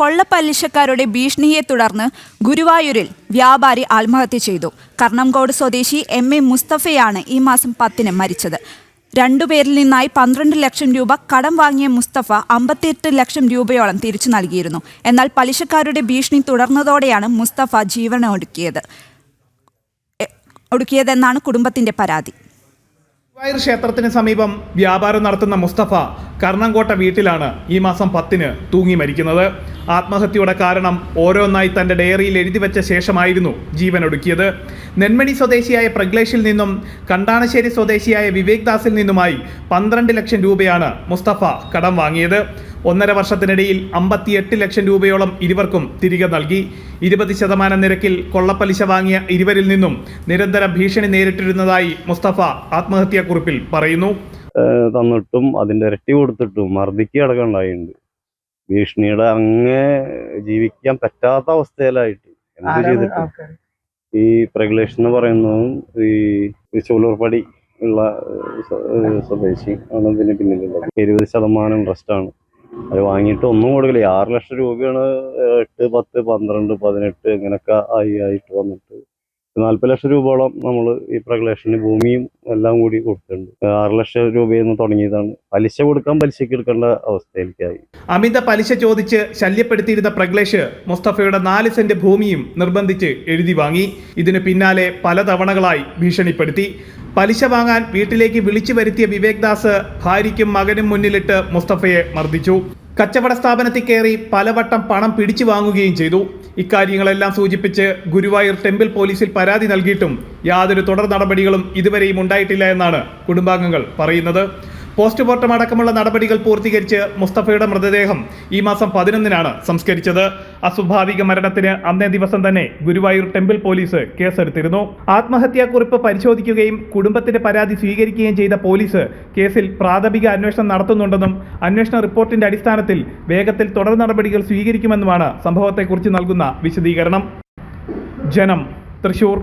കൊള്ളപ്പലിശക്കാരുടെ ഭീഷണിയെ തുടർന്ന് ഗുരുവായൂരിൽ വ്യാപാരി ആത്മഹത്യ ചെയ്തു. കർണംകോട് സ്വദേശി എം എ മുസ്തഫയാണ് ഈ മാസം പത്തിന് മരിച്ചത്. രണ്ടുപേരിൽ നിന്നായി പന്ത്രണ്ട് ലക്ഷം രൂപ കടം വാങ്ങിയ മുസ്തഫ അമ്പത്തിയെട്ട് ലക്ഷം രൂപയോളം തിരിച്ചു നൽകിയിരുന്നു. എന്നാൽ പലിശക്കാരുടെ ഭീഷണി തുടർന്നതോടെയാണ് മുസ്തഫ ജീവനൊടുക്കിയത്. ഒടുക്കിയതെന്നാണ് കുടുംബത്തിന്റെ പരാതി. ഗുരുവായൂർ ക്ഷേത്രത്തിന് സമീപം വ്യാപാരം നടത്തുന്ന മുസ്തഫ കർണംകോട്ട വീട്ടിലാണ് ഈ മാസം പത്തിന് തൂങ്ങി മരിക്കുന്നത്. ആത്മഹത്യയുടെ കാരണം ഓരോന്നായി തന്റെ ഡയറിയിൽ എഴുതി വെച്ച ശേഷമായിരുന്നു ജീവനൊടുക്കിയത് നെന്മണി സ്വദേശിയായ പ്രഗ്ലേഷിൽ നിന്നും കണ്ടാണശ്ശേരി സ്വദേശിയായ വിവേക് ദാസിൽ നിന്നുമായി പന്ത്രണ്ട് ലക്ഷം രൂപയാണ് മുസ്തഫ കടം വാങ്ങിയത്. ഒന്നര വർഷത്തിനിടയിൽ അമ്പത്തിയെട്ട് ലക്ഷം രൂപയോളം ഇരുവർക്കും തിരികെ നൽകി. ഇരുപത് ശതമാനം നിരക്കിൽ കൊള്ളപ്പലിശ വാങ്ങിയ ഇരുവരിൽ നിന്നും നിരന്തര ഭീഷണി നേരിട്ടിരുന്നതായി മുസ്തഫ ആത്മഹത്യാക്കുറിപ്പിൽ പറയുന്നു. തന്നിട്ടും അതിന്റെ ഇരട്ടി കൊടുത്തിട്ടും മർദ്ദിക്ക് അടക്കമുണ്ടായിട്ടുണ്ട് ഭീഷണിയുടെ അങ്ങേ ജീവിക്കാൻ പറ്റാത്ത അവസ്ഥയിലായിട്ട് എന്ത് ചെയ്തിട്ടും? ഈ പ്രഗ്ലേഷൻ എന്ന് പറയുന്നതും ഈ ചൂലൂർപ്പടി ഉള്ള സ്വദേശി ആണ് ഇതിന് പിന്നിലുള്ളത്. ഇരുപത് ശതമാനം ഇൻട്രസ്റ്റ് ആണ്. അത് വാങ്ങിയിട്ട് ഒന്നും കൊടുക്കില്ല. ആറ് ലക്ഷം രൂപയാണ് എട്ട് പത്ത് പന്ത്രണ്ട് പതിനെട്ട് ഇങ്ങനൊക്കെ ആയി ആയിട്ട് വന്നിട്ട്. നാല്പത് ലക്ഷം രൂപയോളം നമ്മൾ ഈ പ്രകലേഷന് ഭൂമിയും എല്ലാം കൂടി കൊടുത്തിട്ടുണ്ട്. ആറ് ലക്ഷം രൂപയിൽ നിന്ന് തുടങ്ങിയതാണ്. പലിശ കൊടുക്കാൻ പലിശക്ക് എടുക്കേണ്ട അവസ്ഥയിലേക്കായി. അമിത പലിശ ചോദിച്ച് ശല്യപ്പെടുത്തിയിരുന്ന പ്രഗ്ലേഷ് മുസ്തഫയുടെ നാല് സെന്റ് ഭൂമിയും നിർബന്ധിച്ച് എഴുതി വാങ്ങി. ഇതിന് പിന്നാലെ പല തവണകളായി ഭീഷണിപ്പെടുത്തി. പലിശ വാങ്ങാൻ വീട്ടിലേക്ക് വിളിച്ചു വരുത്തിയ വിവേക് ദാസ് ഭാര്യയ്ക്കും മകനും മുന്നിലിട്ട് മുസ്തഫയെ മർദ്ദിച്ചു. കച്ചവട സ്ഥാപനത്തിൽ കയറി പലവട്ടം പണം പിടിച്ചു വാങ്ങുകയും ചെയ്തു. ഇക്കാര്യങ്ങളെല്ലാം സൂചിപ്പിച്ച് ഗുരുവായൂർ ടെമ്പിൾ പോലീസിൽ പരാതി നൽകിയിട്ടും യാതൊരു തുടർ നടപടികളും ഇതുവരെയും ഉണ്ടായിട്ടില്ല എന്നാണ് കുടുംബാംഗങ്ങൾ പറയുന്നത്. പോസ്റ്റ്മോർട്ടം അടക്കമുള്ള നടപടികൾ പൂർത്തീകരിച്ച് മുസ്തഫയുടെ മൃതദേഹം ഈ മാസം പതിനൊന്നിനാണ് സംസ്കരിച്ചത്. അസ്വാഭാവിക മരണത്തിന് അന്നേ ദിവസം തന്നെ ഗുരുവായൂർ ടെമ്പിൾ പോലീസ് കേസെടുത്തിരുന്നു. ആത്മഹത്യാക്കുറിപ്പ് പരിശോധിക്കുകയും കുടുംബത്തിന്റെ പരാതി സ്വീകരിക്കുകയും ചെയ്ത പോലീസ് കേസിൽ പ്രാഥമിക അന്വേഷണം നടത്തുന്നുണ്ടെന്നും അന്വേഷണ റിപ്പോർട്ടിന്റെ അടിസ്ഥാനത്തിൽ വേഗത്തിൽ തുടർ നടപടികൾ സ്വീകരിക്കുമെന്നുമാണ് സംഭവത്തെക്കുറിച്ച് നൽകുന്ന വിശദീകരണം. ജനം തൃശൂർ.